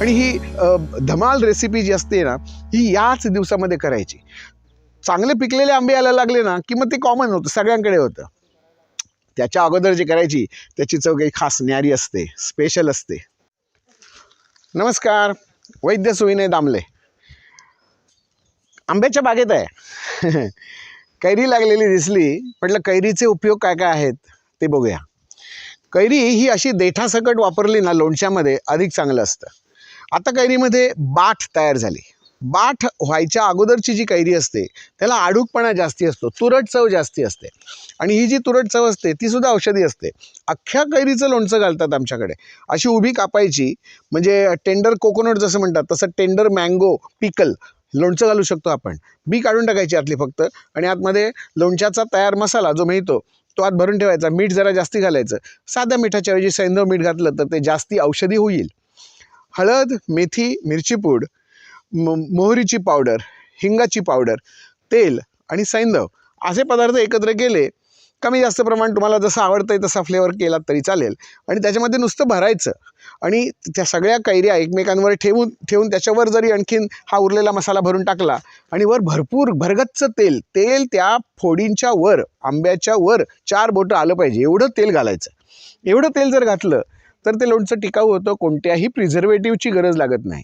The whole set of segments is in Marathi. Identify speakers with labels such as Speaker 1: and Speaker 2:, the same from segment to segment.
Speaker 1: आणि ही धमाल रेसिपी जी असते ना ही याच दिवसामध्ये करायची. चांगले पिकलेले आंबे यायला लागले ना की मग ते कॉमन होतं सगळ्यांकडे होतं. त्याच्या अगोदर जे करायची त्याची चव काही खास न्यारी असते स्पेशल असते. नमस्कार वैद्य सुविनय दामले. आंब्याच्या बागेत आहे. कैरी लागलेली दिसली म्हटलं कैरीचे उपयोग काय काय आहेत ते बघूया. कैरी ही अशी देठासकट वापरली ना लोणच्यामध्ये अधिक चांगलं असतं. आता कैरीमध्ये बाठ तयार झाली. बाठ व्हायच्या अगोदरची जी कैरी असते त्याला आडूकपणा जास्ती असतो तुरट चव जास्ती असते. आणि ही जी तुरट चव असते ती सुद्धा औषधी असते. अख्ख्या कैरीचं लोणचं घालतात आमच्याकडे. अशी उभी कापायची म्हणजे टेंडर कोकोनट जसं म्हणतात तसं टेंडर मँगो पिकल लोणचं घालू शकतो आपण. बी काढून टाकायची आतली फक्त आणि आतमध्ये लोणच्याचा तयार मसाला जो मिळतो तो आत भरून ठेवायचा. मीठ जरा जास्ती घालायचं. साध्या मिठाच्या ऐवजी सैंधव मीठ घातलं तर ते जास्ती औषधी होईल. हळद मेथी मिरची पूड म मोहरीची पावडर हिंगाची पावडर तेल आणि सैंदव असे पदार्थ एकत्र केले. कमी जास्त प्रमाण तुम्हाला जसं आवडतं आहे तसा फ्लेवर केला तरी चालेल. आणि त्याच्यामध्ये नुसतं भरायचं. आणि त्या सगळ्या कैऱ्या एकमेकांवर ठेवून ठेवून त्याच्यावर जरी आणखीन हा उरलेला मसाला भरून टाकला आणि वर भरपूर भरगच्च तेल तेल त्या फोडींच्या वर आंब्याच्या वर चार बोटं आलं पाहिजे. एवढं तेल घालायचं. एवढं तेल जर घातलं तर ते लोणचं टिकाऊ होतं कोणत्याही प्रिझर्वेटिव्हची गरज लागत नाही.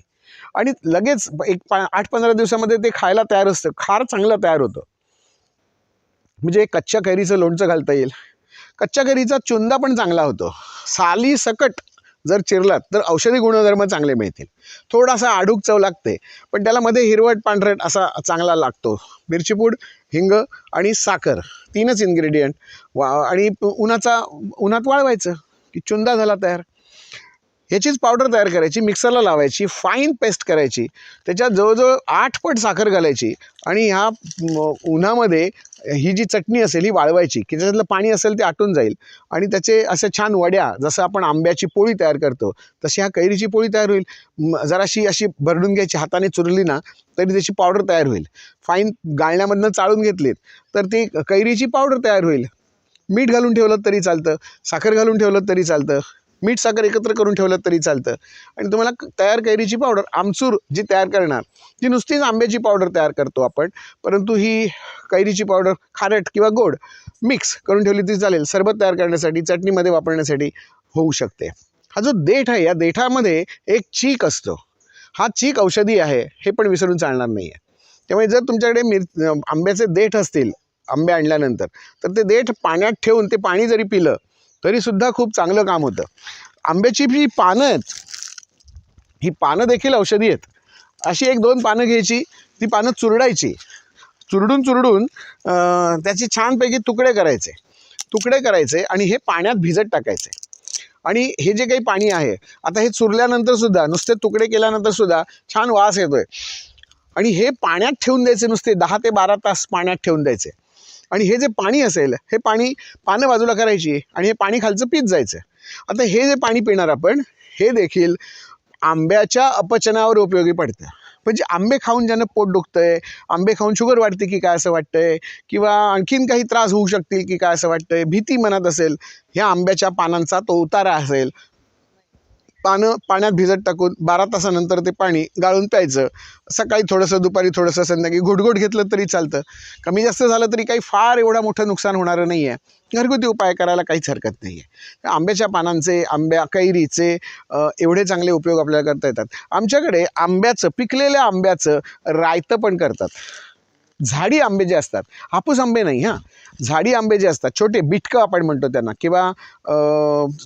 Speaker 1: आणि लगेच एक पा आठ पंधरा दिवसामध्ये ते खायला तयार असतं फार चांगलं तयार होतं. म्हणजे कच्च्या कैरीचं लोणचं घालता येईल. कच्च्या कैरीचा चुंदा पण चांगला होतो. साली सकट जर चिरलात तर औषधी गुणधर्म चांगले मिळतील. थोडासा आडूक चव लागते पण त्याला मध्ये हिरवट पांढरट असा चांगला लागतो. मिरचीपूड हिंग आणि साखर तीनच इन्ग्रेडियंट वा आणि उन्हाचा उन्हात वाळवायचं. की चुंदा झाला तयार. ह्याचीच पावडर तयार करायची मिक्सरला लावायची फाईन पेस्ट करायची त्याच्यात जवळजवळ आठ पट साखर घालायची आणि ह्या उन्हामध्ये ही जी चटणी असेल ही वाळवायची की त्याच्यातलं पाणी असेल ते आटून जाईल आणि त्याचे असे छान वड्या जसं आपण आंब्याची पोळी तयार करतो तशी ह्या कैरीची पोळी तयार होईल. जराशी अशी भरडून घ्यायची हाताने चुरली ना तरी त्याची पावडर तयार होईल. फाईन गाळण्यामधनं चाळून घेतलीत तर ती कैरीची पावडर तयार होईल. मीठ घालून ठेवलं तरी चालतं साखर घालून ठेवलं तरी चालतं मीठ साखर एकत्र करून ठेवलं तरी चालतं. आणि तुम्हाला तयार कैरीची पावडर आमचूर जी तयार करणार ती नुसतीच आंब्याची पावडर तयार करतो आपण परंतु ही कैरीची पावडर खारट किंवा गोड मिक्स करून ठेवली तरी चालेल. सरबत तयार करण्यासाठी चटणीमध्ये वापरण्यासाठी होऊ शकते. हा जो देठ आहे या देठामध्ये एक चीक असतो. हा चीक औषधी आहे हे पण विसरून चालणार नाही आहे त्यामुळे जर तुमच्याकडे मिर आंब्याचे देठ असतील आंबे आणल्यानंतर. तर ते देठ पाण्यात ठेवून ते पाणी जरी पिलं तरीसुद्धा खूप चांगलं काम होतं. आंब्याची जी पानं आहेत ही पानं देखील औषधी आहेत. अशी एक दोन पानं घ्यायची ती पानं चुरडायची. चुरडून चुरडून त्याची छानपैकी तुकडे करायचे. तुकडे करायचे आणि हे पाण्यात भिजत टाकायचे. आणि हे जे काही पाणी आहे आता हे चुरल्यानंतरसुद्धा नुसते तुकडे केल्यानंतरसुद्धा छान वास येतो आहे आणि हे पाण्यात ठेवून द्यायचे नुसते दहा ते बारा तास पाण्यात ठेवून द्यायचे. आणि हे जे पाणी असेल हे पाणी पानं बाजूला करायची आणि हे पाणी खालचं पीत जायचं. आता हे जे पाणी पिणार आपण हे देखील आंब्याच्या अपचनावर उपयोगी पडतं. म्हणजे आंबे खाऊन ज्यानं पोट दुखतं आहे आंबे खाऊन शुगर वाढते की काय असं वाटतंय किंवा आणखीन काही त्रास होऊ शकतील की काय असं वाटतंय भीती मनात असेल ह्या आंब्याच्या पानांचा तो उतारा असेल पानं पाण्यात भिजत टाकून बारा तासानंतर ते पाणी गाळून प्यायचं. सकाळी थोडंसं दुपारी थोडंसं संध्याकाळी घुटघुट घेतलं तरी चालतं. कमी जास्त झालं तरी काही फार एवढा मोठं नुकसान होणारं नाही आहे घरगुती उपाय करायला काहीच हरकत नाही आहे आंब्याच्या पानांचे आंब्या कैरीचे एवढे चांगले उपयोग आपल्याला करता येतात. आमच्याकडे आंब्याचं पिकलेल्या आंब्याचं रायतं पण करतात. झाडी आंबे जे असतात हापूस आंबे नाही हां. झाडी आंबे जे असतात छोटे बिटकं आपण म्हणतो त्यांना किंवा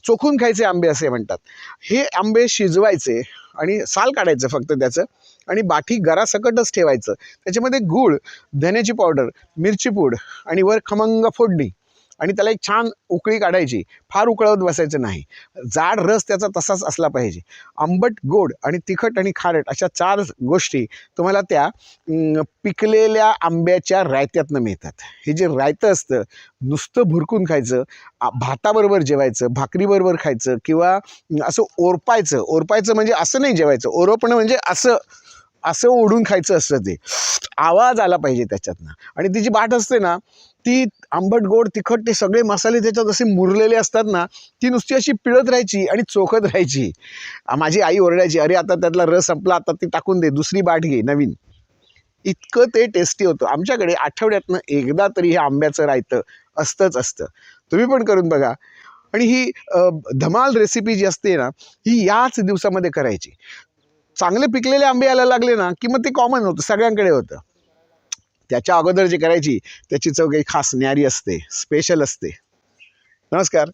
Speaker 1: चोखून खायचे आंबे असे म्हणतात. हे आंबे शिजवायचे आणि साल काढायचं फक्त त्याचं आणि बाठी गरासकटच ठेवायचं. त्याच्यामध्ये गूळ धन्याची पावडर मिरची पूड आणि वर खमंग फोडणी. आणि त्याला एक छान उकळी काढायची. फार उकळवत बसायचं नाही. जाड रस त्याचा तसाच असला पाहिजे. आंबट गोड आणि तिखट आणि खारट अशा चार गोष्टी तुम्हाला त्या पिकलेल्या आंब्याच्या रायत्यातनं मिळतात. हे जे रायतं असतं नुसतं भुरकून खायचं आ- भाताबरोबर जेवायचं भाकरीबरोबर खायचं किंवा असं ओरपायचं ओरपायचं म्हणजे असं नाही जेवायचं. ओरपणं म्हणजे असं असं ओढून खायचं असतं ते. आवाज आला पाहिजे त्याच्यातनं. आणि ती जी बाट असते ना ती आंबट गोड तिखट ते सगळे मसाले त्याच्यात असे मुरलेले असतात ना ती नुसती अशी पिळत राहायची आणि चोखत राहायची. माझी आई ओरडायची अरे आता त्यातला रस संपला आता ती टाकून दे दुसरी बाट घे नवीन. इतकं ते टेस्टी होतं. आमच्याकडे आठवड्यातनं एकदा तरी हे आंब्याचं रायतं असतंच असतं. तुम्ही पण करून बघा. आणि ही धमाल रेसिपी जी असते ना ही याच दिवसामध्ये करायची. चांगले पिकलेले आंबे यायला लागले ना की मग ते कॉमन होतं सगळ्यांकडे होतं. त्याच्या अगोदर जी करायची त्याची चव काही खास न्यारी असते स्पेशल असते. नमस्कार.